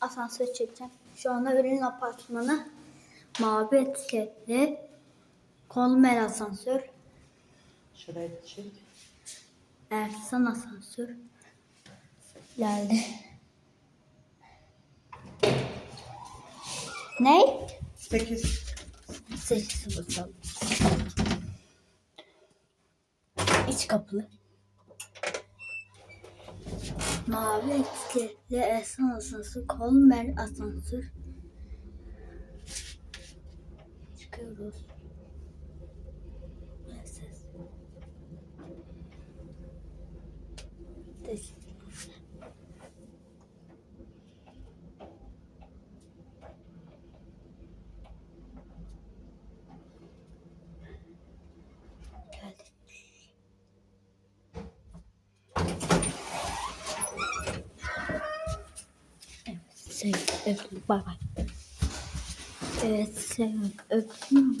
asansör çekeceğim. Şu anda ürün apartmanı mavi etiketli Kolmer asansör. Şurayı da çek. Ersan asansör geldi. Ne? 8. Seçsi basalım. İç kapılı. Mavi etiketli Ersan asansör, Kolmer asansör. Çıkıyoruz. Neyse. Teşekkür Sevgilim, öptüm, bay bay. Evet, sevgilim, öptüm.